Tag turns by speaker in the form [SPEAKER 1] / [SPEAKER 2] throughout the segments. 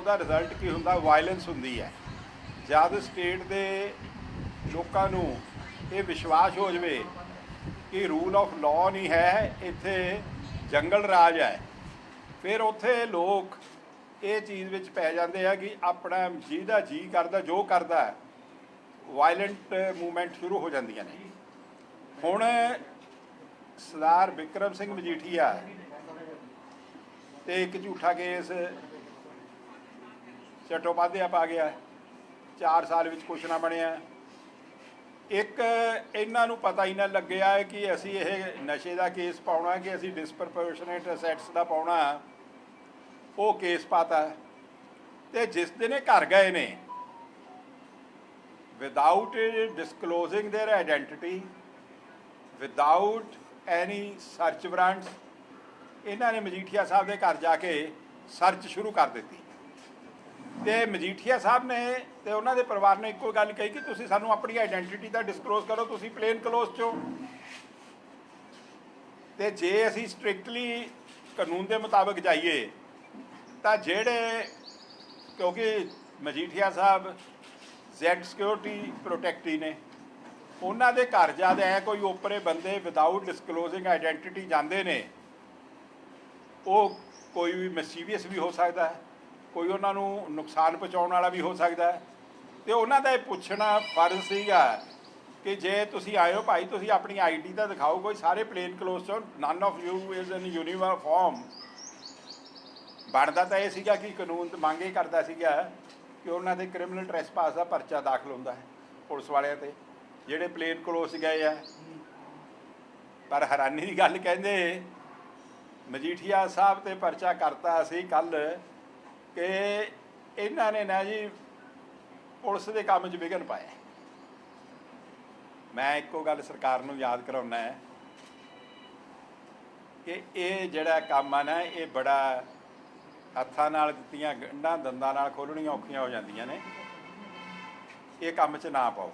[SPEAKER 1] ਉਹਦਾ ਰਿਜ਼ਲਟ ਕੀ ਹੁੰਦਾ? ਵਾਇਲੈਂਸ ਹੁੰਦੀ ਹੈ। ਜਦ ਸਟੇਟ ਦੇ ਲੋਕਾਂ ਨੂੰ ਇਹ ਵਿਸ਼ਵਾਸ ਹੋ ਜਵੇ ਕਿ ਰੂਲ ਆਫ ਲਾਅ ਨਹੀਂ ਹੈ, ਇੱਥੇ ਜੰਗਲ ਰਾਜ ਹੈ, ਫਿਰ ਉੱਥੇ ਲੋਕ ਇਹ ਚੀਜ਼ ਵਿੱਚ ਪੈ ਜਾਂਦੇ ਆ ਕਿ ਆਪਣਾ ਜਿਹਦਾ ਜੀ ਕਰਦਾ, ਜੋ ਕਰਦਾ ਵਾਇਲੈਂਟ ਮੂਵਮੈਂਟ ਸ਼ੁਰੂ ਹੋ ਜਾਂਦੀਆਂ ਨੇ। ਹੁਣ ਸਰਦਾਰ ਵਿਕਰਮ ਸਿੰਘ ਮਜੀਠੀਆ ਤੇ ਇੱਕ ਝੂਠਾ ਕੇਸ ਚਟੋਪਾਧਿਆ ਪਾ ਗਿਆ 4 ਸਾਲ ਵਿੱਚ ਕੁਛ ਨਾ ਬਣਿਆ ਇੱਕ ਇਹਨਾਂ ਨੂੰ ਪਤਾ ਹੀ ਨਾ ਲੱਗਿਆ ਹੈ ਕਿ ਅਸੀਂ ਇਹ ਨਸ਼ੇ ਦਾ ਕੇਸ ਪਾਉਣਾ ਕਿ ਅਸੀਂ ਡਿਸਪਰਪੋਰਸ਼ਨੇਟ ਅਸੈਟਸ ਦਾ ਪਾਉਣਾ ਉਹ ਕੇਸ ਪਾਤਾ ਤੇ ਜਿਸ ਦਿਨ ਇਹ ਘਰ ਗਏ ਨੇ without disclosing their identity without any search warrants ਇਹਨਾਂ ਨੇ ਮਜੀਠੀਆ ਸਾਹਿਬ ਦੇ ਘਰ ਜਾ ਕੇ ਸਰਚ ਸ਼ੁਰੂ ਕਰ ਦਿੱਤੀ ਤੇ ਮਜੀਠੀਆ ਸਾਹਿਬ ਨੇ ਤੇ ਉਹਨਾਂ ਦੇ ਪਰਿਵਾਰ ਨੇ ਇੱਕੋ ਗੱਲ ਕਹੀ ਕਿ ਤੁਸੀਂ ਸਾਨੂੰ ਆਪਣੀ ਆਇਡੈਂਟੀਟੀ ਦਾ ਡਿਸਕਲੋਜ਼ ਕਰੋ, ਤੁਸੀਂ ਪਲੇਨ ਕਲੋਜ਼ ਚੋਂ ਤੇ ਜੇ ਅਸੀਂ ਸਟ੍ਰਿਕਟਲੀ ਕਾਨੂੰਨ ਦੇ ਮੁਤਾਬਕ ਜਾਈਏ, ਤਾਂ ਜਿਹੜੇ ਕਿਉਂਕਿ Majithia Sahib Z security protectee ਨੇ, ਉਹਨਾਂ ਦੇ ਘਰ ਜਦ ਐ ਕੋਈ ਓਪਰੇ ਬੰਦੇ ਵਿਦਆਊਟ ਡਿਸਕਲੋਜ਼ਿੰਗ ਆਇਡੈਂਟੀਟੀ ਜਾਂਦੇ ਨੇ, ਉਹ ਕੋਈ ਵੀ ਮਿਸਚੀਵੀਅਸ ਵੀ ਹੋ ਸਕਦਾ ਹੈ। ਕੋਈ ਉਹਨਾਂ ਨੂੰ ਨੁਕਸਾਨ ਪਹੁੰਚਾਉਣ ਵਾਲਾ ਵੀ ਹੋ ਸਕਦਾ ਹੈ। ਤੇ ਉਹਨਾਂ ਦਾ ਇਹ ਪੁੱਛਣਾ ਫਰਜ਼ ਸੀਗਾ ਕਿ ਜੇ ਤੁਸੀਂ ਆਏ ਹੋ ਭਾਈ, ਤੁਸੀਂ ਆਪਣੀ ਆਈਡੀ ਤਾਂ ਦਿਖਾਓ ਕੋਈ ਸਾਰੇ ਪਲੇਨ ਕਲੋਜ਼ ਚੋਂ none of you is in uniform ਬਣਦਾ ਤਾਂ ਇਹ ਸੀਗਾ ਕਿ ਕਾਨੂੰਨ ਤੇ ਮੰਗ ਇਹ ਕਰਦਾ ਸੀਗਾ ਕਿ ਉਹਨਾਂ ਦੇ ਕ੍ਰਿਮੀਨਲ ਟ੍ਰੈਸਪਾਸ ਦਾ ਪਰਚਾ ਦਾਖਲ ਹੁੰਦਾ ਹੈ ਪੁਲਿਸ ਵਾਲਿਆਂ ਤੇ, ਜਿਹੜੇ ਪਲੇਨ ਕਲੋਜ਼ ਗਏ ਆ। ਪਰ ਹੈਰਾਨੀ ਦੀ ਗੱਲ ਕਹਿੰਦੇ, ਮਜੀਠੀਆ ਸਾਹਿਬ ਤੇ ਪਰਚਾ ਕਰਤਾ ਸੀ ਕੱਲ ਕਿ ਇਹਨਾਂ ਨੇ ਨਾ ਜੀ ਪੁਲਿਸ ਦੇ ਕੰਮ 'ਚ ਵਿਘਨ ਪਾਇਆ। ਮੈਂ ਇੱਕੋ ਗੱਲ ਸਰਕਾਰ ਨੂੰ ਯਾਦ ਕਰਾਉਣਾ ਹੈ ਕਿ ਇਹ ਜਿਹੜਾ ਕੰਮ ਆ ਨਾ, ਇਹ ਬੜਾ ਹੱਥਾਂ ਨਾਲ ਦਿੱਤੀਆਂ, ਗੰਢਾਂ ਦੰਦਾਂ ਨਾਲ ਖੋਲਣੀਆਂ ਔਖੀਆਂ ਹੋ ਜਾਂਦੀਆਂ ਨੇ। ਇਹ ਕੰਮ 'ਚ ਨਾ ਪਾਓ।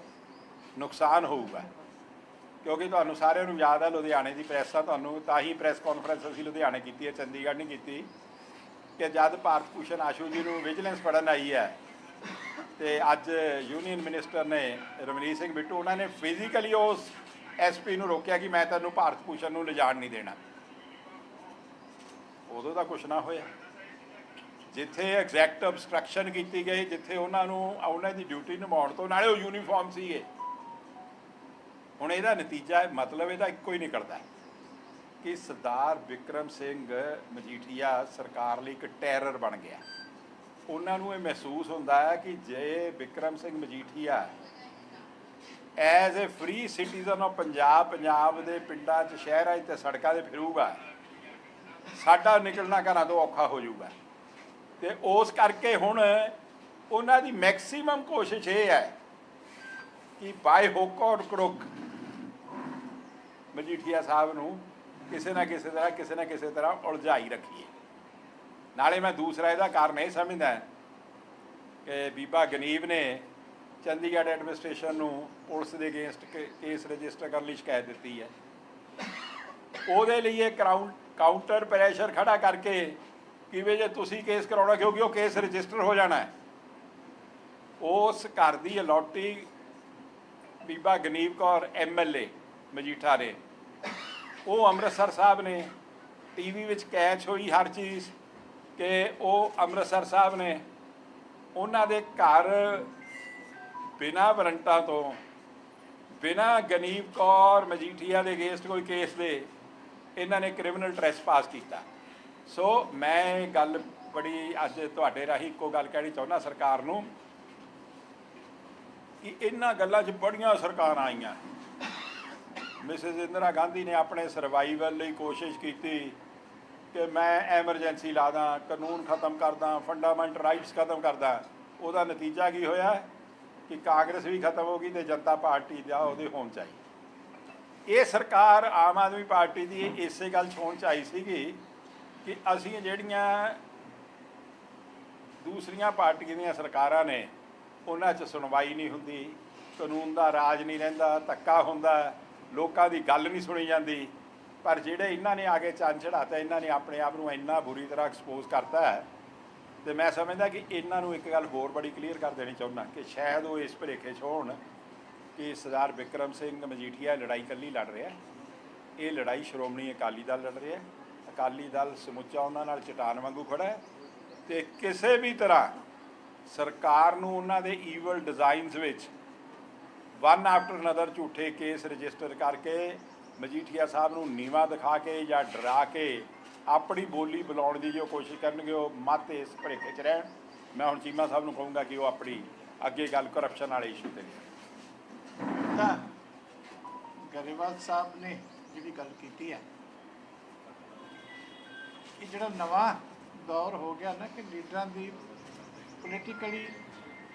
[SPEAKER 1] ਨੁਕਸਾਨ ਹੋਊਗਾ। ਕਿਉਂਕਿ ਤੁਹਾਨੂੰ ਸਾਰਿਆਂ ਨੂੰ ਯਾਦ ਹੈ ਲੁਧਿਆਣੇ ਦੀ ਪ੍ਰੈਸ ਆ ਤੁਹਾਨੂੰ, ਤਾਂ ਹੀ ਪ੍ਰੈਸ ਕਾਨਫਰੰਸ ਅਸੀਂ ਲੁਧਿਆਣੇ ਕੀਤੀ ਹੈ, ਚੰਡੀਗੜ੍ਹ ਨਹੀਂ ਕੀਤੀ। ਕਿ ਜਦ ਭਾਰਤ ਭੂਸ਼ਣ ਆਸ਼ੂ ਜੀ ਨੂੰ ਵਿਜੀਲੈਂਸ ਪੜਨ ਆਈ ਹੈ ਤੇ ਅੱਜ ਯੂਨੀਅਨ ਮਿਨਿਸਟਰ ਨੇ ਰਮਨੀਤ ਸਿੰਘ ਬਿੱਟੂ, ਉਹਨਾਂ ਨੇ ਫਿਜ਼ੀਕਲੀ ਉਸ ਐਸਪੀ ਨੂੰ ਰੋਕਿਆ ਕਿ ਮੈਂ ਤੈਨੂੰ ਭਾਰਤ ਭੂਸ਼ਣ ਨੂੰ ਲਿਜਾਣ ਨਹੀਂ ਦੇਣਾ। ਉਦੋਂ ਤਾਂ ਕੁਝ ਨਾ ਹੋਇਆ। ਜਿੱਥੇ ਐਗਜ਼ੈਕਟ ਅਬਸਟਰਕਸ਼ਨ ਕੀਤੀ ਗਈ, ਜਿੱਥੇ ਉਹਨਾਂ ਨੂੰ ਉਹਨਾਂ ਦੀ ਡਿਊਟੀ ਨਿਭਾਉਣ ਤੋਂ, ਨਾਲੇ ਉਹ ਯੂਨੀਫਾਰਮ ਸੀਗੇ। ਹੁਣ ਇਹਦਾ ਨਤੀਜਾ ਮਤਲਬ ਇਹਦਾ ਇੱਕੋ ਹੀ ਨਿਕਲਦਾ ਕਿ ਸਰਦਾਰ ਵਿਕਰਮ ਸਿੰਘ ਮਜੀਠੀਆ ਸਰਕਾਰ ਲਈ ਇੱਕ ਟੈਰਰ ਬਣ ਗਿਆ। ਉਹਨਾਂ ਨੂੰ ਇਹ ਮਹਿਸੂਸ ਹੁੰਦਾ ਹੈ ਕਿ ਜੇ Vikram Singh Majithia as a free citizen of Punjab Punjab ਦੇ ਪਿੰਡਾਂ 'ਚ, ਸ਼ਹਿਰਾਂ 'ਚ ਤੇ ਸੜਕਾਂ 'ਤੇ ਫਿਰੂਗਾ, ਸਾਡਾ ਨਿਕਲਣਾ ਘਰਾਂ ਤੋਂ ਔਖਾ ਹੋ ਜਾਊਗਾ। ਤੇ ਉਸ ਕਰਕੇ ਹੁਣ ਉਹਨਾਂ ਦੀ ਮੈਕਸਿਮਮ ਕੋਸ਼ਿਸ਼ ਇਹ ਹੈ ਕਿ ਬਾਈ ਹੋਕ ਔਰ ਕਰੁੱਕ ਮਜੀਠੀਆ ਸਾਹਿਬ ਨੂੰ ਕਿਸੇ ਨਾ ਕਿਸੇ ਤਰ੍ਹਾਂ, ਕਿਸੇ ਨਾ ਕਿਸੇ ਤਰ੍ਹਾਂ ਉਲਝਾਈ ਰੱਖੀਏ। ਨਾਲੇ ਮੈਂ ਦੂਸਰਾ ਇਹਦਾ ਕਾਰਨ ਇਹ ਸਮਝਦਾ ਕਿ ਬੀਬਾ ਗਨੀਬ ਨੇ ਚੰਡੀਗੜ੍ਹ ਐਡਮਿਨਿਸਟ੍ਰੇਸ਼ਨ ਨੂੰ ਪੁਲਿਸ ਦੇ ਅਗੇਂਸਟ ਕੇਸ ਰਜਿਸਟਰ ਕਰਨ ਲਈ ਸ਼ਿਕਾਇਤ ਦਿੱਤੀ ਹੈ। ਉਹਦੇ ਲਈ ਇਹ ਕਰਾਊਂ, ਕਾਊਂਟਰ ਪ੍ਰੈਸ਼ਰ ਖੜਾ ਕਰਕੇ ਕਿਵੇਂ ਜੇ ਤੁਸੀਂ ਕੇਸ ਕਰਾਉਣਾ, ਕਿਉਂਕਿ ਉਹ ਕੇਸ ਰਜਿਸਟਰ ਹੋ ਜਾਣਾ ਹੈ। ਉਸ ਘਰ ਦੀ ਅਲੋਟੀ ਬੀਬਾ ਗਨੀਬ ਕੌਰ ਐਮਐਲਏ ਮਜੀਠਾ ਦੇ ਉਹ ਅੰਮ੍ਰਿਤਸਰ ਸਾਹਿਬ ਨੇ ਟੀਵੀ ਵਿੱਚ ਕੈਚ ਹੋਈ ਹਰ ਚੀਜ਼ ਕਿ ਉਹ ਅੰਮ੍ਰਿਤਸਰ ਸਾਹਿਬ ਨੇ ਉਹਨਾਂ ਦੇ ਘਰ ਬਿਨਾਂ ਵਾਰੰਟਾਂ ਤੋਂ, ਬਿਨਾਂ ਗਨੀਬ ਕੌਰ ਮਜੀਠੀਆ ਦੇ ਅਗੇਂਸਟ ਕੋਈ ਕੇਸ ਦੇ, ਇਹਨਾਂ ਨੇ ਕ੍ਰਿਮੀਨਲ ਟ੍ਰੈਸਪਾਸ ਕੀਤਾ। ਸੋ ਮੈਂ ਗੱਲ ਬੜੀ ਅੱਜ ਤੁਹਾਡੇ ਰਾਹੀਂ ਇੱਕੋ ਗੱਲ ਕਹਿਣੀ ਚਾਹੁੰਦਾ ਸਰਕਾਰ ਨੂੰ ਕਿ ਇਹਨਾਂ ਗੱਲਾਂ 'ਚ ਬੜੀਆਂ ਸਰਕਾਰਾਂ ਆਈਆਂ। ਮਿਸਿਸ ਇੰਦਰਾ ਗਾਂਧੀ ਨੇ ਆਪਣੇ ਸਰਵਾਈਵਲ ਲਈ ਕੋਸ਼ਿਸ਼ ਕੀਤੀ ਕਿ ਮੈਂ ਐਮਰਜੈਂਸੀ ਲਾ ਦਾਂ, ਕਾਨੂੰਨ ਖਤਮ ਕਰ ਦਾਂ ਫੰਡਾਮੈਂਟਲ ਰਾਈਟਸ ਖਤਮ ਕਰ ਦਾਂ। ਉਹਦਾ ਨਤੀਜਾ ਕੀ ਹੋਇਆ? ਕਿ ਕਾਂਗਰਸ ਵੀ ਖਤਮ ਹੋ ਗਈ ਤੇ ਜਨਤਾ ਪਾਰਟੀ ਦਾ ਉਹਦੇ ਹੋਣ ਚਾਹੀ। ਇਹ ਸਰਕਾਰ ਆਮ ਆਦਮੀ ਪਾਰਟੀ ਦੀ ਇਸੇ ਗੱਲ 'ਚ ਹੋਣ ਚਾਹੀ ਸੀਗੀ ਕਿ ਅਸੀਂ ਜਿਹੜੀਆਂ ਦੂਸਰੀਆਂ ਪਾਰਟੀਆਂ ਦੀਆਂ ਸਰਕਾਰਾਂ ਨੇ, ਉਹਨਾਂ 'ਚ ਸੁਣਵਾਈ ਨਹੀਂ ਹੁੰਦੀ, ਕਾਨੂੰਨ ਦਾ ਰਾਜ ਨਹੀਂ ਰਹਿੰਦਾ, ਧੱਕਾ ਹੁੰਦਾ ਲੋਕਾਂ ਦੀ ਗੱਲ ਨਹੀਂ ਸੁਣੀ ਜਾਂਦੀ। ਪਰ ਜਿਹੜੇ ਇਹਨਾਂ ਨੇ ਆ ਕੇ ਚੰਨ ਚੜਾਤਾ ਇਹਨਾਂ ਨੇ ਆਪਣੇ ਆਪ ਨੂੰ ਇੰਨਾ ਬੁਰੀ ਤਰ੍ਹਾਂ ਐਕਸਪੋਜ਼ ਕਰਤਾ ਹੈ, ਤੇ ਮੈਂ ਸਮਝਦਾ ਕਿ ਇਹਨਾਂ ਨੂੰ ਇੱਕ ਗੱਲ ਹੋਰ ਬੜੀ ਕਲੀਅਰ ਕਰ ਦੇਣੀ ਚਾਹੁੰਦਾ ਕਿ ਸ਼ਾਇਦ ਉਹ ਇਸ ਭੁਲੇਖੇ 'ਚ ਹੋਣ ਕਿ ਸਰਦਾਰ ਵਿਕਰਮ ਸਿੰਘ ਮਜੀਠੀਆ ਲੜਾਈ ਕੱਲੀ ਲੜ ਰਿਹਾ ਇਹ ਲੜਾਈ ਸ਼੍ਰੋਮਣੀ ਅਕਾਲੀ ਦਲ ਲੜ ਰਿਹਾ ਅਕਾਲੀ ਦਲ ਸਮੁੱਚਾ ਉਹਨਾਂ ਨਾਲ ਚਟਾਨ ਵਾਂਗੂ ਖੜਾ ਹੈ ਤੇ ਕਿਸੇ ਵੀ ਤਰ੍ਹਾਂ ਸਰਕਾਰ ਨੂੰ ਉਹਨਾਂ ਦੇ ਈਵਲ ਡਿਜ਼ਾਈਨਸ ਵਿੱਚ ਵਨ ਆਫਟਰ ਅਨਦਰ ਝੂਠੇ ਕੇਸ ਰਜਿਸਟਰ ਕਰਕੇ ਮਜੀਠੀਆ ਸਾਹਿਬ ਨੂੰ ਨੀਵਾ ਦਿਖਾ ਕੇ ਜਾਂ ਡਰਾ ਕੇ ਆਪਣੀ ਬੋਲੀ ਬੁਲਾਉਣ ਦੀ ਜੋ ਕੋਸ਼ਿਸ਼ ਕਰਨਗੇ, ਉਹ ਮਤ ਇਸ ਭੁਲੇਖੇ 'ਚ ਰਹਿਣ ਮੈਂ ਹੁਣ ਚੀਮਾ ਸਾਹਿਬ ਨੂੰ ਕਹੂੰਗਾ ਕਿ ਉਹ ਆਪਣੀ ਅੱਗੇ ਗੱਲ ਕਰਪਸ਼ਨ ਵਾਲੇ ਇਸ਼ੂ ਤੇ ਲਿਆਉਣ।
[SPEAKER 2] ਤਾਂ ਗਰੇਵਾਲ ਸਾਹਿਬ ਨੇ ਜਿਹੜੀ ਗੱਲ ਕੀਤੀ ਹੈ, ਕਿ ਜਿਹੜਾ ਨਵਾਂ ਦੌਰ ਹੋ ਗਿਆ ਨਾ, ਕਿ ਲੀਡਰਾਂ ਦੀ ਪੋਲੀਟੀਕਲੀ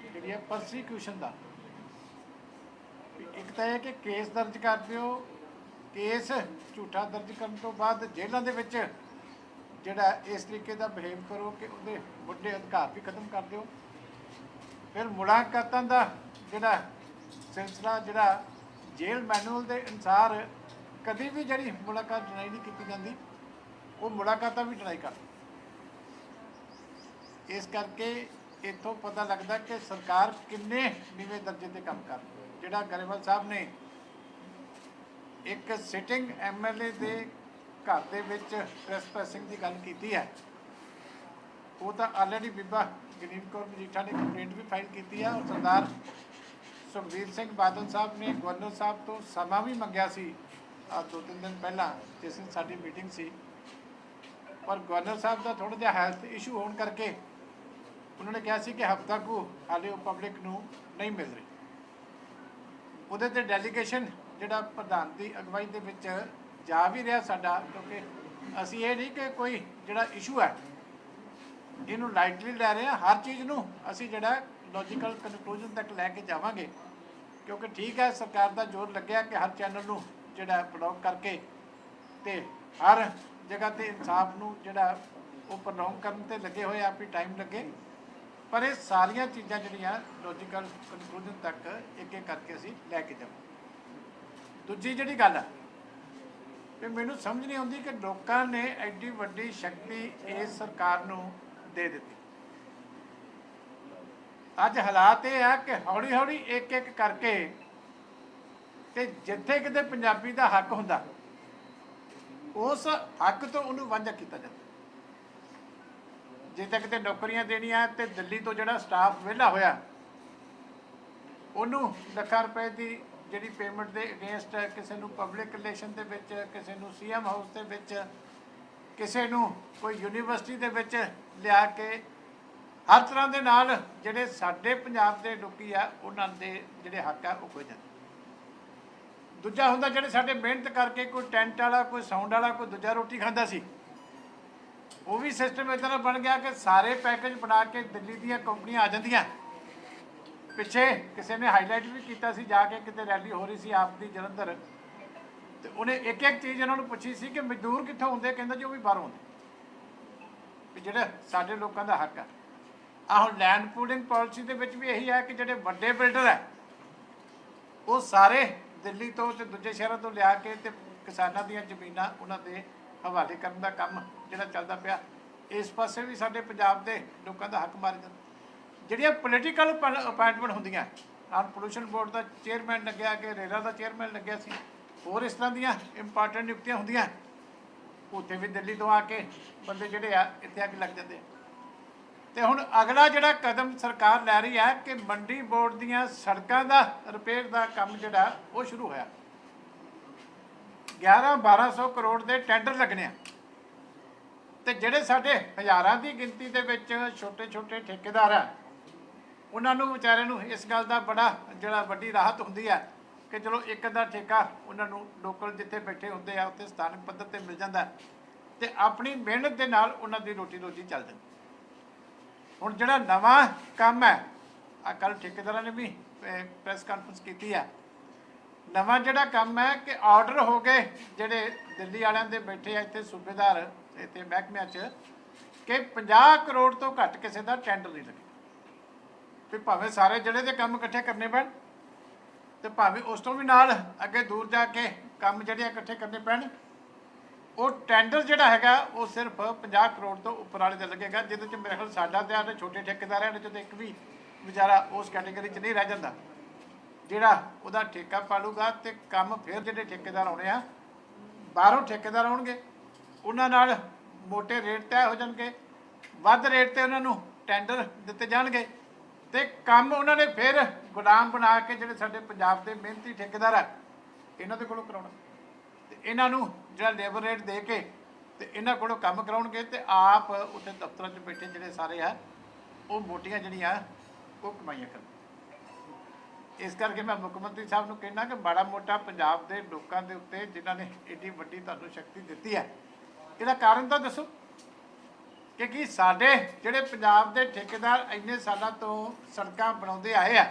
[SPEAKER 2] ਜਿਹੜੀ ਹੈ ਪਰਸੀਕਿਊਸ਼ਨ ਦਾ ਇੱਕ ਤਾਂ ਇਹ ਕਿ ਕੇਸ ਦਰਜ ਕਰ ਦਿਓ। ਕੇਸ ਝੂਠਾ ਦਰਜ ਕਰਨ ਤੋਂ ਬਾਅਦ ਜੇਲ੍ਹਾਂ ਦੇ ਵਿੱਚ ਜਿਹੜਾ ਇਸ ਤਰੀਕੇ ਦਾ ਬਿਹੇਵ ਕਰੋ ਕਿ ਉਹਦੇ ਵੱਡੇ ਅਧਿਕਾਰ ਵੀ ਖਤਮ ਕਰ ਦਿਓ। ਫਿਰ ਮੁਲਾਕਾਤਾਂ ਦਾ ਜਿਹੜਾ ਸਿਲਸਿਲਾ, ਜਿਹੜਾ ਜੇਲ੍ਹ ਮੈਨੂਅਲ ਦੇ ਅਨੁਸਾਰ ਕਦੀ ਵੀ ਜਿਹੜੀ ਮੁਲਾਕਾਤ ਡਿਨਾਈ ਨਹੀਂ ਕੀਤੀ ਜਾਂਦੀ, ਉਹ ਮੁਲਾਕਾਤਾਂ ਵੀ ਡਿਨਾਈ ਕਰ ਇਸ ਕਰਕੇ ਇੱਥੋਂ ਪਤਾ ਲੱਗਦਾ ਕਿ ਸਰਕਾਰ ਕਿੰਨੇ ਨੀਵੇਂ ਦਰਜੇ ਤੇ ਕੰਮ ਕਰਦੀ ਜਿਹੜਾ ਗਰੇਵਾਲ ਸਾਹਿਬ ਨੇ ਇੱਕ ਸਿਟਿੰਗ ਐਮਐਲਏ ਦੇ ਘਰ ਦੇ ਵਿੱਚ ਟ੍ਰੈਸਪੈਸਿੰਗ ਦੀ ਗੱਲ ਕੀਤੀ ਹੈ, ਉਹ ਤਾਂ ਆਲਰੇਡੀ ਬੀਬਾ ਗਨੀਮ ਕੌਰ ਮਜੀਠਾ ਨੇ ਕੰਪਲੇਂਟ ਵੀ ਫਾਈਲ ਕੀਤੀ ਹੈ ਔਰ ਸਰਦਾਰ ਸੁਖਬੀਰ ਸਿੰਘ ਬਾਦਲ ਸਾਹਿਬ ਨੇ ਗਵਰਨਰ ਸਾਹਿਬ ਤੋਂ ਸਮਾਂ ਵੀ ਮੰਗਿਆ ਸੀ ਆ ਦੋ ਤਿੰਨ ਦਿਨ ਪਹਿਲਾਂ, ਜਿਸ ਦਿਨ ਸਾਡੀ ਮੀਟਿੰਗ ਸੀ। ਪਰ ਗਵਰਨਰ ਸਾਹਿਬ ਦਾ ਥੋੜਾ ਜਿਹਾ ਹੈਲਥ ਇਸ਼ੂ ਹੋਣ ਕਰਕੇ ਉਹਨਾਂ ਨੇ ਕਿਹਾ ਸੀ ਕਿ ਹਫ਼ਤਾ ਕੁ ਹਾਲੇ ਉਹ ਪਬਲਿਕ ਨੂੰ ਨਹੀਂ ਮਿਲ ਰਹੀ। ਉਹਦੇ ਤੇ ਡੈਲੀਗੇਸ਼ਨ ਜਿਹੜਾ ਪ੍ਰਧਾਨ ਦੀ ਅਗਵਾਈ ਦੇ ਵਿੱਚ ਜਾ ਵੀ ਰਿਹਾ ਸਾਡਾ, ਕਿਉਂਕਿ ਅਸੀਂ ਇਹ ਨਹੀਂ ਕਿ ਕੋਈ ਜਿਹੜਾ ਇਸ਼ੂ ਹੈ, ਇਹਨੂੰ ਲਾਈਟਲੀ ਲੈ ਰਹੇ ਹਾਂ, ਹਰ ਚੀਜ਼ ਨੂੰ ਅਸੀਂ ਜਿਹੜਾ ਲੌਜੀਕਲ ਕਨਕਲੂਜਨ ਤੱਕ ਲੈ ਕੇ ਜਾਵਾਂਗੇ। ਕਿਉਂਕਿ ਠੀਕ ਹੈ, ਸਰਕਾਰ ਦਾ ਜ਼ੋਰ ਲੱਗਿਆ ਕਿ ਹਰ ਚੈਨਲ ਨੂੰ ਜਿਹੜਾ ਬਲੌਕ ਕਰਕੇ ਤੇ ਹਰ ਜਗ੍ਹਾ ਤੇ ਇਨਸਾਫ ਨੂੰ ਜਿਹੜਾ ਉਹ ਪ੍ਰੋਗਰਾਮ ਕਰਨ ਤੇ ਲੱਗੇ ਹੋਏ ਆ ਵੀ ਟਾਈਮ ਲੱਗੇ। ਪਰ ਇਹ ਸਾਰੀਆਂ ਚੀਜ਼ਾਂ ਜਿਹੜੀਆਂ ਲੌਜੀਕਲ ਕਨਕਲੂਜਨ ਤੱਕ ਇੱਕ ਇੱਕ ਕਰਕੇ ਅਸੀਂ ਲੈ ਕੇ ਜਾਵਾਂ। ਦੂਜੀ ਜਿਹੜੀ ਗੱਲ ਆ, ਵੀ ਮੈਨੂੰ ਸਮਝ ਨਹੀਂ ਆਉਂਦੀ ਕਿ ਲੋਕਾਂ ਨੇ ਐਡੀ ਵੱਡੀ ਸ਼ਕਤੀ ਇਸ ਸਰਕਾਰ ਨੂੰ ਦੇ ਦਿੱਤੀ। ਅੱਜ ਹਾਲਾਤ ਇਹ ਆ ਕਿ ਹੌਲੀ ਹੌਲੀ ਇੱਕ ਇੱਕ ਕਰਕੇ ਤੇ ਜਿੱਥੇ ਕਿਤੇ ਪੰਜਾਬੀ ਦਾ ਹੱਕ ਹੁੰਦਾ, ਉਸ ਹੱਕ ਤੋਂ ਉਹਨੂੰ ਵਾਂਝਾ ਕੀਤਾ ਜਾਂਦਾ। ਜੇ ਤੱਕ ਤੇ ਨੌਕਰੀਆਂ ਦੇਣੀਆਂ ਤੇ ਦਿੱਲੀ ਤੋਂ ਜਿਹੜਾ ਸਟਾਫ ਵਿਹਲਾ ਹੋਇਆ, ਉਹਨੂੰ ਲੱਖਾਂ ਰੁਪਏ ਦੀ ਜਿਹੜੀ ਪੇਮੈਂਟ ਦੇ ਅਗੇਂਸਟ ਕਿਸੇ ਨੂੰ ਪਬਲਿਕ ਰਿਲੇਸ਼ਨ ਦੇ ਵਿੱਚ, ਕਿਸੇ ਨੂੰ ਸੀਐਮ ਹਾਊਸ ਦੇ ਵਿੱਚ, ਕਿਸੇ ਨੂੰ ਕੋਈ ਯੂਨੀਵਰਸਿਟੀ ਦੇ ਵਿੱਚ ਲਿਆ ਕੇ ਹਰ ਤਰ੍ਹਾਂ ਦੇ ਨਾਲ ਜਿਹੜੇ ਸਾਡੇ ਪੰਜਾਬ ਦੇ ਲੋਕੀ ਆ, ਉਹਨਾਂ ਦੇ ਜਿਹੜੇ ਹੱਕ ਆ, ਉਹ ਖੋ ਜਾਂਦੇ ਦੂਜਾ ਹੁੰਦਾ ਜਿਹੜੇ ਸਾਡੇ ਮਿਹਨਤ ਕਰਕੇ ਕੋਈ ਟੈਂਟ ਵਾਲਾ, ਕੋਈ ਸਾਊਂਡ ਵਾਲਾ, ਕੋਈ ਦੂਜਾ ਰੋਟੀ ਖਾਂਦਾ ਸੀ ਉਹ ਵੀ ਸਿਸਟਮ ਇਦਾਂ ਦਾ ਬਣ ਗਿਆ ਕਿ ਸਾਰੇ ਪੈਕੇਜ ਬਣਾ ਕੇ ਦਿੱਲੀ ਦੀਆਂ ਕੰਪਨੀਆਂ ਆ ਜਾਂਦੀਆਂ। ਪਿੱਛੇ ਕਿਸੇ ਨੇ ਹਾਈਲਾਈਟ ਵੀ ਕੀਤਾ ਸੀ, ਜਾ ਕੇ ਕਿਤੇ ਰੈਲੀ ਹੋ ਰਹੀ ਸੀ ਆਪ ਦੀ ਜਲੰਧਰ। ਤੇ ਉਹਨੇ ਇੱਕ ਇੱਕ ਚੀਜ਼ ਇਹਨਾਂ ਨੂੰ ਪੁੱਛੀ ਸੀ ਕਿ ਮਜ਼ਦੂਰ ਕਿੱਥੋਂ ਹੁੰਦੇ, ਕਹਿੰਦਾ ਜੀ ਉਹ ਵੀ ਬਾਹਰੋਂ ਹੁੰਦੇ। ਵੀ ਜਿਹੜਾ ਸਾਡੇ ਲੋਕਾਂ ਦਾ ਹੱਕ ਆ। ਆਹ ਹੁਣ ਲੈਂਡ ਪੂਲਿੰਗ ਪਾਲਿਸੀ ਦੇ ਵਿੱਚ ਵੀ ਇਹੀ ਹੈ ਕਿ ਜਿਹੜੇ ਵੱਡੇ ਬਿਲਡਰ ਹੈ, ਉਹ ਸਾਰੇ ਦਿੱਲੀ ਤੋਂ ਤੇ ਦੂਜੇ ਸ਼ਹਿਰਾਂ ਤੋਂ ਲਿਆ ਕੇ ਤੇ ਕਿਸਾਨਾਂ ਦੀਆਂ ਜ਼ਮੀਨਾਂ ਉਹਨਾਂ ਦੇ ਹਵਾਲੇ ਕਰਨ ਦਾ ਕੰਮ ਜਿਹੜਾ ਚੱਲਦਾ ਪਿਆ, ਇਸ ਪਾਸੇ ਵੀ ਸਾਡੇ ਪੰਜਾਬ ਦੇ ਲੋਕਾਂ ਦਾ ਹੱਕ ਮਾਰ ਜਾਂਦਾ। ਜਿਹੜੀਆਂ ਪੋਲੀਟੀਕਲ ਅਪਾਇੰਟਮੈਂਟ ਹੁੰਦੀਆਂ ਆਨ ਪੋਲੂਸ਼ਨ ਬੋਰਡ ਦਾ ਚੇਅਰਮੈਨ ਲੱਗਿਆ ਕਿ ਰੇਰਾ ਦਾ ਚੇਅਰਮੈਨ ਲੱਗਿਆ ਸੀ, ਹੋਰ ਇਸ ਤਰ੍ਹਾਂ ਦੀਆਂ ਇੰਪੋਰਟੈਂਟ ਨਿਯੁਕਤੀਆਂ ਹੁੰਦੀਆਂ, ਉੱਥੇ ਵੀ ਦਿੱਲੀ ਤੋਂ ਆ ਕੇ ਬੰਦੇ ਜਿਹੜੇ ਆ, ਇੱਥੇ ਆ ਕੇ ਲੱਗ ਜਾਂਦੇ ਆ। ਤੇ ਹੁਣ ਅਗਲਾ ਜਿਹੜਾ ਕਦਮ ਸਰਕਾਰ ਲੈ ਰਹੀ ਹੈ ਕਿ ਮੰਡੀ ਬੋਰਡ ਦੀਆਂ ਸੜਕਾਂ ਦਾ ਰਿਪੇਅਰ ਦਾ ਕੰਮ ਜਿਹੜਾ, ਉਹ ਸ਼ੁਰੂ ਹੋਇਆ। 11 1200 ਕਰੋੜ ਦੇ ਟੈਂਡਰ ਲੱਗਣੇ ਆ। ਤੇ ਜਿਹੜੇ ਸਾਡੇ ਹਜ਼ਾਰਾਂ ਦੀ ਗਿਣਤੀ ਦੇ ਵਿੱਚ ਛੋਟੇ ਛੋਟੇ ਠੇਕੇਦਾਰ ਆ, ਉਹਨਾਂ ਨੂੰ ਵਿਚਾਰਿਆਂ ਨੂੰ ਇਸ ਗੱਲ ਦਾ ਬੜਾ ਜਿਹੜਾ ਵੱਡੀ ਰਾਹਤ ਹੁੰਦੀ ਹੈ ਕਿ ਚਲੋ ਇੱਕ ਅੱਧਾ ਠੇਕਾ ਉਹਨਾਂ ਨੂੰ ਲੋਕਲ ਜਿੱਥੇ ਬੈਠੇ ਹੁੰਦੇ ਆ, ਉੱਥੇ ਸਥਾਨਕ ਪੱਧਰ ਤੇ ਮਿਲ ਜਾਂਦਾ ਤੇ ਆਪਣੀ ਮਿਹਨਤ ਦੇ ਨਾਲ ਉਹਨਾਂ ਦੀ ਰੋਟੀ ਰੋਜੀ ਚੱਲ ਜਾਂਦੀ। ਹੁਣ ਜਿਹੜਾ ਨਵਾਂ ਕੰਮ ਹੈ ਆ ਕੱਲ ਠੇਕੇਦਾਰਾਂ ਨੇ ਵੀ ਪ੍ਰੈਸ ਕਾਨਫਰੰਸ ਕੀਤੀ ਹੈ ਨਵਾਂ ਜਿਹੜਾ ਕੰਮ ਹੈ ਕਿ ਆਰਡਰ ਹੋ ਗਏ ਜਿਹੜੇ ਦਿੱਲੀ ਵਾਲਿਆਂ ਦੇ ਬੈਠੇ ਆ ਇੱਥੇ ਸੂਬੇਦਾਰ ਇੱਥੇ ਮਹਿਕਮਿਆਂ 'ਚ, ਕਿ 50 ਕਰੋੜ ਤੋਂ ਘੱਟ ਕਿਸੇ ਦਾ ਟੈਂਡਰ ਨਹੀਂ ਲੱਗੇ ਵੀ ਭਾਵੇਂ ਸਾਰੇ ਜਿਹੜੇ ਦੇ ਕੰਮ ਇਕੱਠੇ ਕਰਨੇ ਪੈਣ ਤੇ ਭਾਵੇਂ ਉਸ ਤੋਂ ਵੀ ਨਾਲ ਅੱਗੇ ਦੂਰ ਜਾ ਕੇ ਕੰਮ ਜਿਹੜੇ ਆ ਇਕੱਠੇ ਕਰਨੇ ਪੈਣ, ਉਹ ਟੈਂਡਰ ਜਿਹੜਾ ਹੈਗਾ ਉਹ ਸਿਰਫ 50 ਕਰੋੜ ਤੋਂ ਉੱਪਰ ਵਾਲੇ ਦਾ ਲੱਗੇਗਾ, ਜਿਹਦੇ ਚ ਮੇਰੇ ਖਿਆਲ ਸਾਡਾ ਧਿਆਨ ਛੋਟੇ ਠੇਕੇਦਾਰਾਂ ਦੇ ਚੋਂ ਇੱਕ ਵੀ ਵਿਚਾਰਾ ਉਸ ਕੈਟਾਗਰੀ 'ਚ ਨਹੀਂ ਰਹਿ ਜਾਂਦਾ। ਜਿਹੜਾ ਉਹਦਾ ਠੇਕਾ ਪਾਲੂਗਾ ਤੇ ਕੰਮ ਫਿਰ ਜਿਹੜੇ ਠੇਕੇਦਾਰ ਆਉਣੇ ਆ, ਬਾਹਰੋਂ ਠੇਕੇਦਾਰ ਆਉਣਗੇ। ਉਹਨਾਂ ਨਾਲ ਮੋٹے ਰੇਟ ਤੈਅ ਹੋ ਜਾਣਗੇ, ਵੱਧ ਰੇਟ ਤੇ ਉਹਨਾਂ ਨੂੰ ਟੈਂਡਰ ਦਿੱਤੇ ਜਾਣਗੇ ਤੇ ਕੰਮ ਉਹਨਾਂ ਨੇ ਫਿਰ ਗੁਲਾਮ ਬਣਾ ਕੇ ਜਿਹੜੇ ਸਾਡੇ ਪੰਜਾਬ ਦੇ ਮਿਹਨਤੀ ਠੇਕੇਦਾਰ ਆ, ਇਹਨਾਂ ਦੇ ਕੋਲੋਂ ਕਰਾਉਣਾ। ਤੇ ਇਹਨਾਂ ਨੂੰ ਜਿਹੜਾ ਲੇਬਰ ਰੇਟ ਦੇ ਕੇ ਤੇ ਇਹਨਾਂ ਕੋਲੋਂ ਕੰਮ ਕਰਾਉਣਗੇ ਤੇ ਆਪ ਉੱਥੇ ਦਫ਼ਤਰਾਂ 'ਚ ਬੈਠੇ ਜਿਹੜੇ ਸਾਰੇ ਆ, ਉਹ ਮੋਟੀਆਂ ਜਿਹੜੀਆਂ, ਉਹ ਕਮਾਈਆਂ ਕਰਨ ਇਸ ਕਰਕੇ ਮੈਂ ਮੁੱਖ ਮੰਤਰੀ ਸਾਹਿਬ ਨੂੰ ਕਹਿਣਾ ਕਿ ਮਾੜਾ ਮੋਟਾ ਪੰਜਾਬ ਦੇ ਲੋਕਾਂ ਦੇ ਉੱਤੇ ਜਿਨ੍ਹਾਂ ਨੇ ਏਡੀ ਵੱਡੀ ਤੁਹਾਨੂੰ ਸ਼ਕਤੀ ਦਿੱਤੀ ਹੈ, ਇਹਦਾ ਕਾਰਨ ਤਾਂ ਦੱਸੋ। ਕਿ ਕੀ ਸਾਡੇ ਜਿਹੜੇ ਪੰਜਾਬ ਦੇ ਠੇਕੇਦਾਰ ਇੰਨੇ ਸਾਲਾਂ ਤੋਂ ਸੜਕਾਂ ਬਣਾਉਂਦੇ ਆਏ ਆ,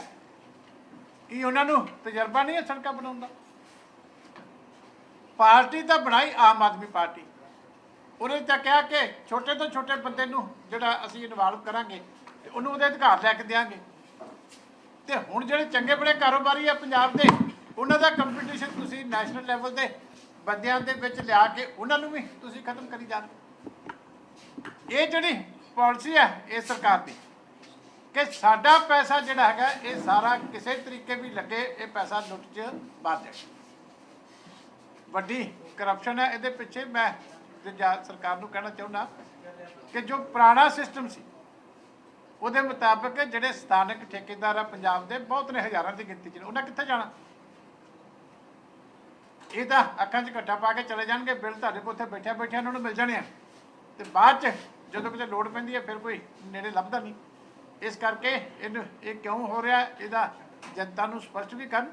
[SPEAKER 2] ਕੀ ਉਹਨਾਂ ਨੂੰ ਤਜਰਬਾ ਨਹੀਂ ਹੈ ਸੜਕਾਂ ਬਣਾਉਣ ਦਾ? ਪਾਰਟੀ ਤਾਂ ਬਣਾਈ ਆਮ ਆਦਮੀ ਪਾਰਟੀ। ਉਹਨੇ ਤਾਂ ਕਿਹਾ ਕਿ ਛੋਟੇ ਤੋਂ ਛੋਟੇ ਬੰਦੇ ਨੂੰ ਜਿਹੜਾ ਅਸੀਂ ਇਨਵੋਲਵ ਕਰਾਂਗੇ, ਤੇ ਉਹਨੂੰ ਉਹਦੇ ਅਧਿਕਾਰ ਲੈ ਕੇ ਦਿਆਂਗੇ। ਤੇ ਹੁਣ ਜਿਹੜੇ ਚੰਗੇ ਬੜੇ ਕਾਰੋਬਾਰੀ ਆ ਪੰਜਾਬ ਦੇ, ਉਹਨਾਂ ਦਾ ਕੰਪੀਟੀਸ਼ਨ ਤੁਸੀਂ ਨੈਸ਼ਨਲ ਲੈਵਲ ਦੇ ਬੰਦਿਆਂ ਦੇ ਵਿੱਚ ਲਿਆ ਕੇ ਉਹਨਾਂ ਨੂੰ ਵੀ ਤੁਸੀਂ ਖਤਮ ਕਰੀ ਜਾਂਦੇ ਇਹ ਜਿਹੜੀ ਪਾਲਿਸੀ ਹੈ ਇਹ ਸਰਕਾਰ ਦੀ। ਕਿ ਸਾਡਾ ਪੈਸਾ ਜਿਹੜਾ ਹੈਗਾ, ਇਹ ਸਾਰਾ ਕਿਸੇ ਤਰੀਕੇ ਵੀ ਲੱਗੇ, ਇਹ ਪੈਸਾ ਲੁੱਟ 'ਚ ਵੱਧ ਜਾਏ ਵੱਡੀ ਕਰਪਸ਼ਨ ਹੈ ਇਹਦੇ ਪਿੱਛੇ ਮੈਂ ਤੇ ਸਰਕਾਰ ਨੂੰ ਕਹਿਣਾ ਚਾਹੁੰਦਾ ਕਿ ਜੋ ਪੁਰਾਣਾ ਸਿਸਟਮ ਸੀ ਉਹਦੇ ਮੁਤਾਬਕ ਜਿਹੜੇ ਸਥਾਨਕ ਠੇਕੇਦਾਰ ਆ ਪੰਜਾਬ ਦੇ, ਬਹੁਤ ਨੇ ਹਜ਼ਾਰਾਂ ਦੀ ਗਿਣਤੀ 'ਚ ਨੇ। ਉਹਨਾਂ ਕਿੱਥੇ ਜਾਣਾ? ਇਹ ਤਾਂ ਅੱਖਾਂ 'ਚ ਘੱਟਾ ਪਾ ਕੇ ਚਲੇ ਜਾਣਗੇ। ਬਿੱਲ ਤੁਹਾਡੇ ਕੋਲ ਉੱਥੇ ਬੈਠਿਆ ਬੈਠਿਆ ਉਹਨਾਂ ਨੂੰ ਮਿਲ ਜਾਣੇ ਆ। ਤੇ ਬਾਅਦ 'ਚ ਜਦੋਂ ਕਿਤੇ ਲੋੜ ਪੈਂਦੀ ਹੈ ਫਿਰ ਕੋਈ ਨੇੜੇ ਲੱਭਦਾ ਨਹੀਂ। ਇਸ ਕਰਕੇ ਇਹਨੂੰ, ਇਹ ਕਿਉਂ ਹੋ ਰਿਹਾ? ਇਹਦਾ ਜਨਤਾ ਨੂੰ ਸਪਸ਼ਟ ਵੀ ਕਰਨ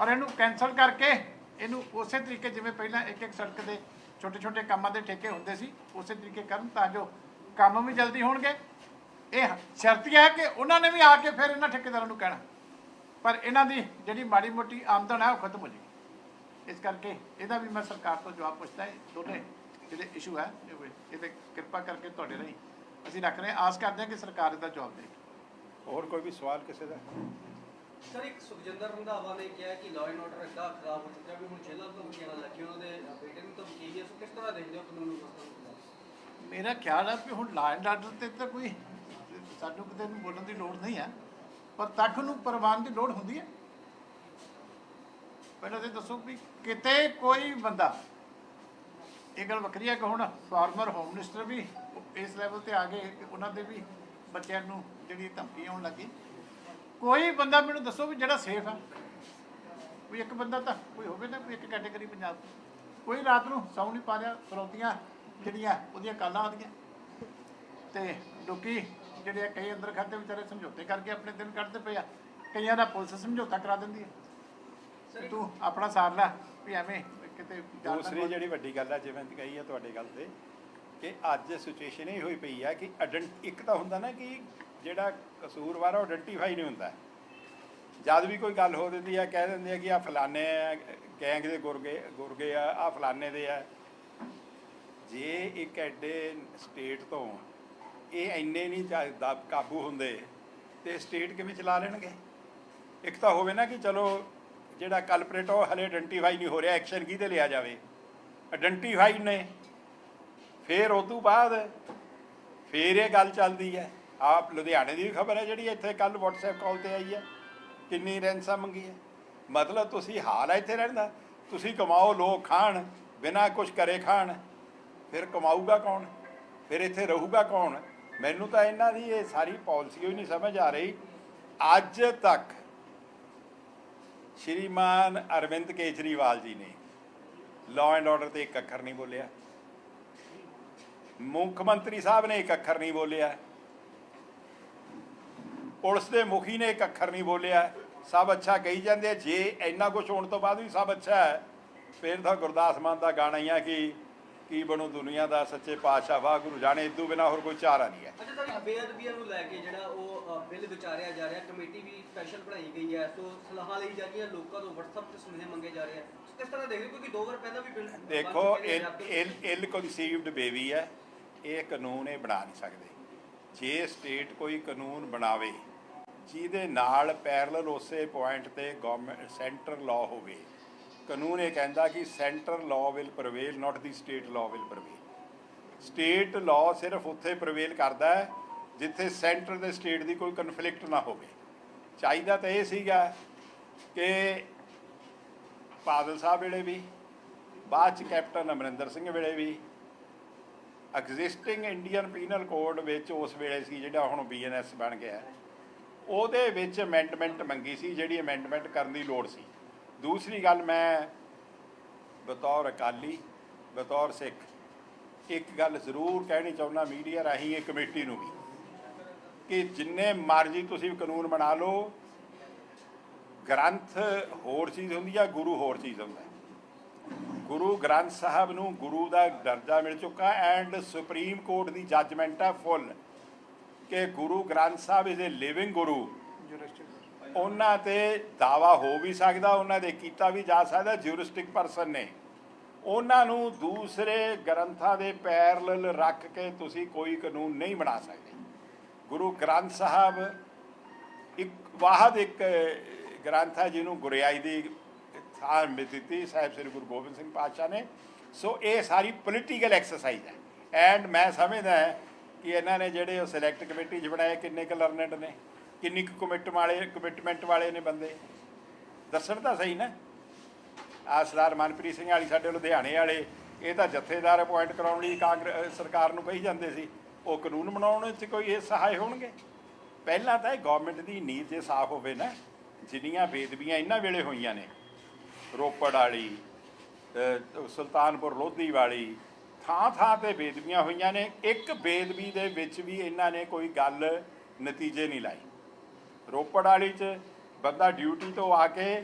[SPEAKER 2] ਔਰ ਇਹਨੂੰ ਕੈਨਸਲ ਕਰਕੇ ਇਹਨੂੰ ਉਸੇ ਤਰੀਕੇ ਜਿਵੇਂ ਪਹਿਲਾਂ ਇੱਕ ਇੱਕ ਸੜਕ ਦੇ ਛੋਟੇ ਛੋਟੇ ਕੰਮਾਂ ਦੇ ਠੇਕੇ ਹੁੰਦੇ ਸੀ, ਉਸੇ ਤਰੀਕੇ ਕਰਨ ਤਾਂ ਜੋ ਕੰਮ ਵੀ ਜਲਦੀ ਹੋਣਗੇ। ਇਹ ਸ਼ਰਤ ਇਹ ਹੈ ਕਿ ਉਹਨਾਂ ਨੇ ਵੀ ਆ ਕੇ ਫਿਰ ਇਹਨਾਂ ਠੇਕੇਦਾਰਾਂ ਨੂੰ ਕਹਿਣਾ। ਪਰ ਇਹਨਾਂ ਦੀ ਜਿਹੜੀ ਮਾੜੀ ਮੋਟੀ ਆਮਦਨ ਹੈ ਉਹ ਖਤਮ ਹੋ ਜਾਏਗੀ। ਇਸ ਕਰਕੇ ਇਹਦਾ ਵੀ ਮੈਂ ਸਰਕਾਰ ਤੋਂ ਜਵਾਬ ਪੁੱਛਦਾ ਹੈ। ਦੋਨੇ ਜਿਹੜੇ ਇਸ਼ੂ ਹੈ ਇਹ ਵੀ- ਇਹਦੇ ਕਿਰਪਾ ਕਰਕੇ ਤੁਹਾਡੇ ਲਈ ਅਸੀਂ ਰੱਖ ਰਹੇ ਹਾਂ। ਆਸ ਕਰਦੇ ਹਾਂ ਕਿ ਸਰਕਾਰ ਇਹਦਾ ਜਵਾਬ ਦੇਗੀ
[SPEAKER 1] ਹੋਰ ਕੋਈ ਵੀ ਸਵਾਲ ਕਿਸੇ ਦਾ?
[SPEAKER 3] ਸਰ ਇੱਕ ਸੁਖਜਿੰਦਰ ਰੰਧਾਵਾ ਨੇ ਕਿਹਾ ਕਿ ਲਾਅ ਐਂਡ ਆਰਡਰ ਇੱਦਾਂ ਖਰਾਬ ਹੋ ਚੁੱਕਾ ਵੀ ਹੁਣ ਜੇਲ੍ਹਾਂ ਤੋਂ ਵਕੀਲਾਂ ਲੱਗੇ। ਉਹਨਾਂ ਦੇ ਬੇਟੇ ਨੂੰ ਤਾਂ ਵਕੀਲ ਹੀ ਸੋ ਕਿਸ ਤਰ੍ਹਾਂ ਦੇਖਦੇ ਹੋ ਕਾਨੂੰਨ ਵਿਵਸਥਾ
[SPEAKER 2] ਮੇਰਾ ਖਿਆਲ ਹੈ ਕਿ ਹੁਣ ਲਾਅ ਐਂਡ ਆਰਡਰ ਤੇ ਤਾਂ ਕੋਈ ਸਾਨੂੰ ਕਿਤੇ ਨੂੰ ਬੋਲਣ ਦੀ ਲੋੜ ਨਹੀਂ ਹੈ, ਪਰ ਤੱਕ ਨੂੰ ਪ੍ਰਵਾਨ ਦੀ ਲੋੜ ਹੁੰਦੀ ਹੈ। ਪਹਿਲਾਂ ਤੇ ਦੱਸੋ ਵੀ ਕਿਤੇ ਕੋਈ ਬੰਦਾ, ਇਹ ਗੱਲ ਵੱਖਰੀ ਹੈ ਕਿ ਹੁਣ ਫਾਰਮਰ ਹੋਮ ਮਿਨਿਸਟਰ ਵੀ ਇਸ ਲੈਵਲ ਤੇ ਆ ਗਏ, ਉਹਨਾਂ ਦੇ ਵੀ ਬੱਚਿਆਂ ਨੂੰ ਜਿਹੜੀ ਧਮਕੀ ਆਉਣ ਲੱਗੀ। ਕੋਈ ਬੰਦਾ ਮੈਨੂੰ ਦੱਸੋ ਵੀ ਜਿਹੜਾ ਸੇਫ ਆ। ਕੋਈ ਇੱਕ ਬੰਦਾ ਤਾਂ ਕੋਈ ਹੋਵੇ ਨਾ, ਕੋਈ ਇੱਕ ਕੈਟਾਗਰੀ ਪੰਜਾਬ ਕੋਈ ਰਾਤ ਨੂੰ ਸੌਂ ਨਹੀਂ ਪਾ ਰਿਹਾ, ਫਰੌਤੀਆਂ ਜਿਹੜੀਆਂ ਉਹਦੀਆਂ ਕਾਲਾਂ ਆਉਂਦੀਆਂ। ਤੇ ਲੋਕੀ ਜਿਹੜੇ ਆ ਕਈ ਅੰਦਰ ਖਾਤੇ ਵਿਚਾਰੇ ਸਮਝੌਤੇ ਕਰਕੇ ਆਪਣੇ ਦਿਨ ਕੱਢਦੇ ਪਏ ਆ। ਕਈਆਂ ਦਾ ਪੁਲਿਸ ਸਮਝੌਤਾ ਕਰਾ ਦਿੰਦੀ ਹੈ। ਤੂੰ ਆਪਣਾ ਸਾਰ ਲੈ ਵੀ ਐਵੇਂ ਕਿਤੇ ਜਾਣ ਨਾ
[SPEAKER 1] ਦੂਸਰੀ ਜਿਹੜੀ ਵੱਡੀ ਗੱਲ ਹੈ ਜਿਵੇਂ ਕਹੀ ਹੈ ਤੁਹਾਡੀ ਗੱਲ ਤੇ ਕਿ ਅੱਜ ਸਿਚੁਏਸ਼ਨ ਇਹ ਹੋਈ ਪਈ ਹੈ ਕਿ ਇੱਕ ਤਾਂ ਹੁੰਦਾ ਨਾ ਕਿ ਜਿਹੜਾ ਕਸੂਰਵਾਰ ਆ ਉਹ ਆਇਡੈਂਟੀਫਾਈ ਨਹੀਂ ਹੁੰਦਾ। ਜਦ ਵੀ ਕੋਈ ਗੱਲ ਹੋ ਦਿੰਦੀ ਹੈ ਕਹਿ ਦਿੰਦੇ ਆ ਕਿ ਆ ਫਲਾਣੇ ਗੈਂਗ ਦੇ ਗੁਰਗੇ ਗੁਰਗੇ ਆ ਆ ਫਲਾਣੇ ਦੇ ਆ। ਜੇ ਇੱਕ ਐਡੇ ਸਟੇਟ ਤੋਂ ਇਹ ਇੰਨੇ ਨਹੀਂ ਚਾ- ਕਾਬੂ ਹੁੰਦੇ ਤੇ ਸਟੇਟ ਕਿਵੇਂ ਚਲਾ ਲੈਣਗੇ? ਇੱਕ ਤਾਂ ਹੋਵੇ ਨਾ ਕਿ ਚਲੋ ਜਿਹੜਾ ਕਲਪਰੇਟ ਉਹ ਹਲੇ ਆਇਡੈਂਟੀਫਾਈ ਨਹੀਂ ਹੋ ਰਿਹਾ ਐਕਸ਼ਨ ਕਿਹਦੇ ਲਿਆ ਜਾਵੇ? ਆਇਡੈਂਟੀਫਾਈ ਨੇ। ਫਿਰ ਉਹ ਤੋਂ ਬਾਅਦ ਫਿਰ ਇਹ ਗੱਲ ਚੱਲਦੀ ਹੈ। ਆਪ ਲੁਧਿਆਣੇ ਦੀ ਵੀ ਖਬਰ ਹੈ ਜਿਹੜੀ ਇੱਥੇ ਕੱਲ WhatsApp ਕਾਲ ਤੇ ਆਈ ਹੈ। ਕਿੰਨੀ ਰੈਂਸਾ ਮੰਗੀ ਹੈ। ਮਤਲਬ ਤੁਸੀਂ ਹਾਲ ਹੈ ਇੱਥੇ ਰਹਿਣ ਦਾ। ਤੁਸੀਂ ਕਮਾਓ ਲੋਕ ਖਾਣ, ਬਿਨਾ ਕੁਝ ਕਰੇ ਖਾਣ। ਫਿਰ ਕਮਾਊਗਾ ਕੌਣ? ਫਿਰ ਇੱਥੇ ਰਹੂਗਾ ਕੌਣ? ਮੈਨੂੰ ਤਾਂ ਇਹਨਾਂ ਦੀ ਇਹ ਸਾਰੀ ਪਾਲਿਸੀ ਹੀ ਨਹੀਂ ਸਮਝ ਆ ਰਹੀ। ਅੱਜ ਤੱਕ ਸ਼੍ਰੀਮਾਨ ਅਰਵਿੰਦ ਕੇਜਰੀਵਾਲ ਜੀ ਨੇ ਲਾਅ ਐਂਡ ਆਰਡਰ ਤੇ ਇੱਕ ਅੱਖਰ ਨਹੀਂ ਬੋਲਿਆ। ਮੁੱਖ ਮੰਤਰੀ ਸਾਹਿਬ ਨੇ ਇੱਕ ਅੱਖਰ ਨਹੀਂ ਬੋਲਿਆ। ਪੁਲਿਸ ਦੇ ਮੁਖੀ ਨੇ ਇੱਕ ਅੱਖਰ ਨਹੀਂ ਬੋਲਿਆ। ਸਭ ਅੱਛਾ ਕਹੀ ਜਾਂਦੇ ਜੇ ਇੰਨਾ ਕੁਝ ਹੋਣ ਤੋਂ ਬਾਅਦ ਵੀ ਸਭ ਅੱਛਾ ਹੈ, ਫਿਰ ਤਾਂ ਗੁਰਦਾਸ ਮਾਨ ਦਾ ਗਾਣਾ ਹੀ ਆ ਕਿ ਕੀ ਬਣੂ ਦੁਨੀਆ ਦਾ ਸੱਚੇ ਪਾਤਸ਼ਾਹ ਵਾਹਿਗੁਰੂ ਜਾਣੇ ਇਦੋਂ ਬਿਨਾ ਹੋਰ ਕੋਈ ਚਾਰਾ ਨਹੀਂ ਹੈ
[SPEAKER 3] ਅੱਛਾ ਸਰ ਇੱਕ ਬੇਅਦਬੀਆਂ ਨੂੰ ਲੈ ਕੇ ਜਿਹੜਾ ਉਹ ਅ, ਬਿੱਲ ਵਿਚਾਰਿਆ ਜਾ ਰਿਹਾ ਕਮੇਟੀ ਵੀ ਸਪੈਸ਼ਲ ਬਣਾਈ ਗਈ ਹੈ ਸੋ ਸਲਾਹਾਂ ਲਈ ਜਾ ਰਹੀਆਂ ਲੋਕਾਂ ਤੋਂ WhatsApp ਤੇ ਸੁਨੇਹੇ ਮੰਗੇ ਜਾ ਰਹੇ ਆ ਸੋ ਕਿਸ ਤਰ੍ਹਾਂ ਦੇਖਦੇ ਹੋ? ਕਿਉਂਕਿ ਦੋ ਵਾਰ ਪਹਿਲਾਂ ਵੀ ਬਿੱਲ ਬਣ
[SPEAKER 1] ਦੇਖੋ
[SPEAKER 3] ਚੁੱਕੇ ਨੇ
[SPEAKER 1] ਇਲ
[SPEAKER 3] ਪੰਜਾਬ ਦੇ ਵਿੱਚ।
[SPEAKER 1] ਇਲ ਕਨਸੀਵਡ ਬੇਬੀ ਹੈ ਇਹ ਕਾਨੂੰਨ ਇਹ ਬਣਾ ਨਹੀਂ ਸਕਦੇ ਜੇ ਸਟੇਟ ਕੋਈ ਕਾਨੂੰਨ ਬਣਾਵੇ ਜਿਹਦੇ ਨਾਲ ਪੈਰਲਲ ਉਸੇ ਪੁਆਇੰਟ ਤੇ ਗਵਰਨਮੈਂਟ ਸੈਂਟਰ ਲਾਅ ਹੋਵੇ ਕਾਨੂੰਨ ਇਹ ਕਹਿੰਦਾ ਕਿ centre law will prevail not the state law will prevail state law ਸਿਰਫ ਉੱਥੇ ਪ੍ਰਵੇਲ ਕਰਦਾ ਹੈ ਜਿੱਥੇ ਸੈਂਟਰ ਦੇ ਸਟੇਟ ਦੀ ਕੋਈ ਕਨਫਲਿਕਟ ਨਾ ਹੋਵੇ। ਚਾਹੀਦਾ ਤਾਂ ਇਹ ਸੀਗਾ ਕਿ ਬਾਦਲ ਸਾਹਿਬ ਵੇਲੇ ਵੀ, ਬਾਅਦ ਚ ਕੈਪਟਨ ਅਮਰਿੰਦਰ ਸਿੰਘ ਵੇਲੇ ਵੀ ਐਗਜ਼ਿਸਟਿੰਗ ਇੰਡੀਅਨ ਪੀਨਲ ਕੋਡ ਵਿੱਚ ਉਸ ਵੇਲੇ ਸੀ ਜਿਹੜਾ ਹੁਣ ਬੀਐਨਐਸ ਬਣ ਗਿਆ। ਉਹਦੇ ਵਿੱਚ ਅਮੈਂਡਮੈਂਟ ਮੰਗੀ ਸੀ, ਜਿਹੜੀ ਅਮੈਂਡਮੈਂਟ ਕਰਨ ਦੀ ਲੋੜ ਸੀ। ਦੂਸਰੀ ਗੱਲ ਮੈਂ ਬਤੌਰ ਅਕਾਲੀ, ਬਤੌਰ ਸਿੱਖ, ਇੱਕ ਗੱਲ ਜ਼ਰੂਰ ਕਹਿਣੀ ਚਾਹੁੰਦਾ ਮੀਡੀਆ ਰਾਹੀਂ ਇਹ ਕਮੇਟੀ ਨੂੰ ਵੀ ਕਿ ਜਿੰਨੇ ਮਰਜ਼ੀ ਤੁਸੀਂ ਕਾਨੂੰਨ ਬਣਾ ਲਓ, ਗ੍ਰੰਥ ਹੋਰ ਚੀਜ਼ ਹੁੰਦੀ ਆ, ਗੁਰੂ ਹੋਰ ਚੀਜ਼ ਹੁੰਦਾ। ਗੁਰੂ ਗ੍ਰੰਥ ਸਾਹਿਬ ਨੂੰ ਗੁਰੂ ਦਾ ਦਰਜਾ ਮਿਲ ਚੁੱਕਾ ਐਂਡ ਸੁਪਰੀਮ ਕੋਰਟ ਦੀ ਜੱਜਮੈਂਟ ਹੈ ਫੁੱਲ ਕਿ Guru Granth Sahib is a living ਗੁਰੂ ਉਹਨਾਂ ਤੇ ਦਾਵਾ ਹੋ ਵੀ ਸਕਦਾ, ਉਹਨਾਂ ਦੇ ਕੀਤਾ ਵੀ ਜਾ ਸਕਦਾ ਜੂਰਿਸਟਿਕ ਪਰਸਨ ਨੇ। ਉਹਨਾਂ ਨੂੰ ਦੂਸਰੇ ਗ੍ਰੰਥਾਂ ਦੇ ਪੈਰਲਲ ਰੱਖ ਕੇ ਤੁਸੀਂ ਕੋਈ ਕਾਨੂੰਨ ਨਹੀਂ ਬਣਾ ਸਕਦੇ। ਗੁਰੂ ਗ੍ਰੰਥ ਸਾਹਿਬ ਇੱਕ, ਵਾਹਦ ਇੱਕ ਗ੍ਰੰਥ ਹੈ ਜਿਹਨੂੰ ਗੁਰਿਆਈ ਦੀ ਥਾਂ ਮਿਲ ਦਿੱਤੀ, ਸਾਹਿਬ ਸ੍ਰੀ ਗੁਰੂ ਗੋਬਿੰਦ ਸਿੰਘ ਪਾਤਸ਼ਾਹ ਨੇ। ਸੋ ਇਹ ਸਾਰੀ ਪੋਲੀਟੀਕਲ ਐਕਸਰਸਾਈਜ਼ ਹੈ। ਐਂਡ ਮੈਂ ਸਮਝਦਾ ਕਿ ਇਹਨਾਂ ਨੇ ਜਿਹੜੇ ਉਹ ਸਿਲੈਕਟ ਕਮੇਟੀ 'ਚ ਬਣਾਏ, ਕਿੰਨੇ ਕੁ ਲਰਨਡ ਨੇ। ਕਿੰਨੀ ਕੁ ਕਮਿਟ ਵਾਲੇ ਕਮਿਟਮੈਂਟ ਵਾਲੇ ਨੇ ਬੰਦੇ। ਦੱਸਣ ਤਾਂ ਸਹੀ ਨਾ। ਆਹ ਸਰਦਾਰ ਮਨਪ੍ਰੀਤ ਸਿੰਘ ਵਾਲੀ ਸਾਡੇ ਲੁਧਿਆਣੇ ਵਾਲੇ, ਇਹ ਤਾਂ ਜਥੇਦਾਰ ਅਪਾਇੰਟ ਕਰਾਉਣ ਲਈ ਕਾਂਗਰਸ ਸਰਕਾਰ ਨੂੰ ਕਹੀ ਜਾਂਦੇ ਸੀ। ਉਹ ਕਾਨੂੰਨ ਬਣਾਉਣ ਵਿੱਚ ਕੋਈ ਇਹ ਸਹਾਇ ਹੋਣਗੇ। ਪਹਿਲਾਂ ਤਾਂ ਇਹ ਗਵਰਨਮੈਂਟ ਦੀ ਨੀਤ ਜੇ ਸਾਫ਼ ਹੋਵੇ ਨਾ, ਜਿੰਨੀਆਂ ਬੇਦਬੀਆਂ ਇਹਨਾਂ ਵੇਲੇ ਹੋਈਆਂ ਨੇ। ਰੋਪੜ ਵਾਲੀ ਸੁਲਤਾਨਪੁਰ ਲੋਧੀ ਵਾਲੀ ਥਾਂ ਥਾਂ ਤੇ ਬੇਦਬੀਆਂ ਹੋਈਆਂ ਨੇ। ਇੱਕ ਬੇਦਬੀ ਦੇ ਵਿੱਚ ਵੀ ਇਹਨਾਂ ਨੇ ਕੋਈ ਗੱਲ ਨਤੀਜੇ ਨਹੀਂ ਲਾਈ ਰੋਪੜ ਵਾਲੀ ਚ ਬੰਦਾ ਡਿਊਟੀ ਤੋਂ ਆ ਕੇ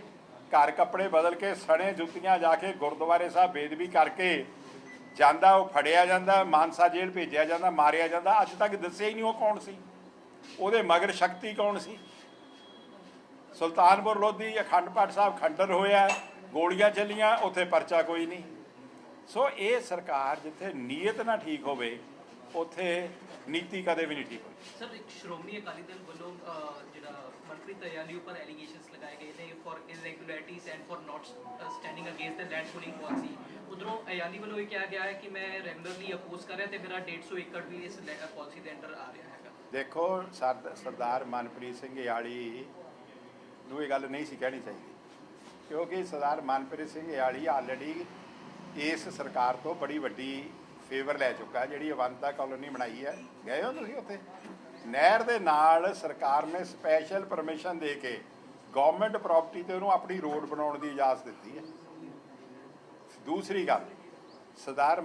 [SPEAKER 1] ਘਰ ਕੱਪੜੇ ਬਦਲ ਕੇ ਸਣੇ ਜੁੱਤੀਆਂ ਜਾ ਕੇ ਗੁਰਦੁਆਰੇ ਸਾਹਿਬ ਬੇਦਬੀ ਕਰਕੇ ਜਾਂਦਾ, ਉਹ ਫੜਿਆ ਜਾਂਦਾ, ਮਾਨਸਾ ਜੇਲ੍ਹ ਭੇਜਿਆ ਜਾਂਦਾ, ਮਾਰਿਆ ਜਾਂਦਾ। ਅੱਜ ਤੱਕ ਦੱਸਿਆ ਹੀ ਨਹੀਂ ਉਹ ਕੌਣ ਸੀ। ਉਹਦੇ ਮਗਰ ਸ਼ਕਤੀ ਕੌਣ ਸੀ? ਸੁਲਤਾਨਪੁਰ ਲੋਧੀ ਅਖੰਡ ਪਾਠ ਸਾਹਿਬ ਖੰਡਨ ਹੋਇਆ, ਗੋਲੀਆਂ ਚੱਲੀਆਂ, ਉੱਥੇ ਪਰਚਾ ਕੋਈ ਨਹੀਂ। ਸੋ ਇਹ ਸਰਕਾਰ ਜਿੱਥੇ ਨੀਅਤ ਨਾ ਠੀਕ ਹੋਵੇ, ਉੱਥੇ ਨੀਤੀ ਕਦੇ ਵੀ ਨਹੀਂ ਠੀਕ ਹੋਈ।
[SPEAKER 4] ਸਰ, ਇੱਕ ਸ਼੍ਰੋਮਣੀ ਅਕਾਲੀ ਦਲ ਵੱਲੋਂ ਅਹ, ਜਿਹੜਾ ਮਨਪ੍ਰੀਤ ਅਯਾਲੀ ਉੱਪਰ ਐਲੀਗੇਸ਼ਨਸ ਲਗਾਏ ਗਏ ਨੇ for irregularities and for not standing against the land pooling policy ਉਧਰੋਂ ਅਯਾਲੀ ਵੱਲੋਂ ਇਹ ਕਿਹਾ ਗਿਆ ਹੈ ਕਿ ਮੈਂ ਰੈਗੂਲਰਲੀ ਤੇ ਮੇਰਾ 150 ਏਕੜ ਵੀ ਇਸ ਪਾਲਿਸੀ ਦੇ ਅੰਡਰ ਆ ਰਿਹਾ ਹੈਗਾ
[SPEAKER 1] ਦੇਖੋ ਸਰਦਾਰ ਮਨਪ੍ਰੀਤ ਸਿੰਘ ਯਾਲੀ ਨੂੰ ਇਹ ਗੱਲ ਨਹੀਂ ਸੀ ਕਹਿਣੀ ਚਾਹੀਦੀ ਕਿਉਂਕਿ ਸਰਦਾਰ ਮਨਪ੍ਰੀਤ ਸਿੰਘ ਯਾਲੀ ਆਲਰੇਡੀ ਇਸ ਸਰਕਾਰ ਤੋਂ ਬੜੀ ਵੱਡੀ ਫੇਵਰ ਲੈ ਚੁੱਕਾ ਜਿਹੜੀ ਅਵੰਤਾ ਕਾਲੋਨੀ ਬਣਾਈ ਹੈ ਗਏ ਹੋ ਤੁਸੀਂ ਉੱਥੇ ਨਹਿਰ ਦੇ ਨਾਲ ਸਰਕਾਰ ਨੇ ਸਪੈਸ਼ਲ ਪਰਮਿਸ਼ਨ ਦੇ ਕੇ ਗਵਰਨਮੈਂਟ ਪ੍ਰਾਪਰਟੀ ਤੇ ਉਹਨੂੰ ਆਪਣੀ ਰੋਡ ਬਣਾਉਣ ਦੀ ਇਜਾਜ਼ਤ ਦਿੱਤੀ ਹੈ। ਦੂਸਰੀ ਗੱਲ, ਸਰਦਾਰ